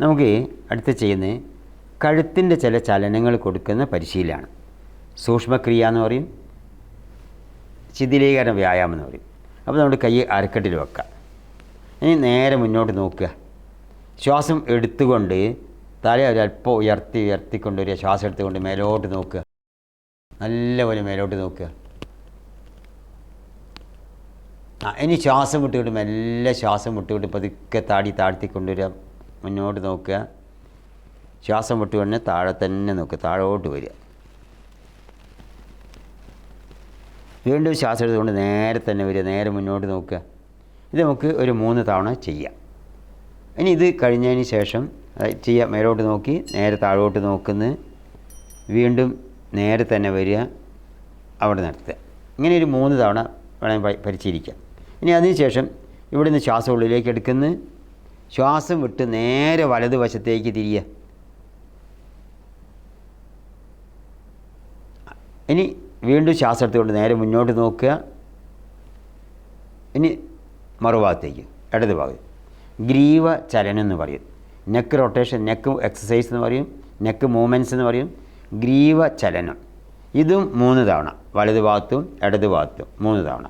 നമുക്ക് അടുത്ത് ചെയ്യുന്നത് കഴുത്തിന്റെ ചില ചലനങ്ങൾ കൊടുക്കുന്ന പരിശീലനമാണ്. സൂക്ഷ്മക്രിയ എന്ന് പറയും ശിഥിലീകരണ വ്യായാമം എന്ന് പറയും. അപ്പോൾ നമ്മുടെ കൈ അരക്കെട്ടിൽ വെക്കുക. ഇനി നേരെ മുന്നോട്ട് നോക്കുക. ശ്വാസം എടുത്തുകൊണ്ട് തല ഒരല്പം ഉയർത്തി ഉയർത്തിക്കൊണ്ട് ഒരു ശ്വാസം എടുത്തുകൊണ്ട് മേലോട്ട് നോക്കുക. നല്ലപോലെ മേലോട്ട് നോക്കുക. ആ ഇനി ശ്വാസം വിട്ടുകൊണ്ട് മെല്ലെ ശ്വാസം വിട്ടുകൊണ്ട് പതുക്കെ താടി താഴ്ത്തി കൊണ്ടുവരിക മുന്നോട്ട് നോക്കുക. ശ്വാസം വിട്ടുകൊണ്ട് താഴെ തന്നെ നോക്കുക. താഴോട്ട് വരിക. വീണ്ടും ശ്വാസം എടുത്തുകൊണ്ട് നേരെ തന്നെ വരിക. നേരെ മുന്നോട്ട് നോക്കുക. ഇത് നമുക്ക് ഒരു മൂന്ന് തവണ ചെയ്യാം. ഇനി ഇത് കഴിഞ്ഞതിന് ശേഷം ചെയ്യാം. മേലോട്ട് നോക്കി നേരെ താഴോട്ട് നോക്കുന്ന. വീണ്ടും നേരെ തന്നെ വരിക. അവിടെ നിർത്തുക. ഇങ്ങനെ ഒരു മൂന്ന് തവണ വേണമെങ്കിൽ പരിശീലിക്കാം. ഇനി അതിനുശേഷം ഇവിടെ നിന്ന് ശ്വാസം ഉള്ളിലേക്ക് എടുക്കുന്നു. ശ്വാസം വിട്ട് നേരെ വലതുവശത്തേക്ക് തിരിയുക ഇനി വീണ്ടും ശ്വാസം എടുത്തുകൊണ്ട് നേരെ മുന്നോട്ട് നോക്കുക. ഇനി മറുഭാഗത്തേക്ക് ഇടത് ഗ്രീവ ചലനം എന്ന് പറയും. നെക്ക് റൊട്ടേഷൻ നെക്ക് എക്സസൈസ് എന്ന് പറയും നെക്ക് മൂവ്മെന്റ്സ് എന്ന് പറയും. ഗ്രീവ ചലനം ഇതും മൂന്ന് തവണ വലത് ഭാഗത്തും ഭാഗത്തും മൂന്ന് തവണ.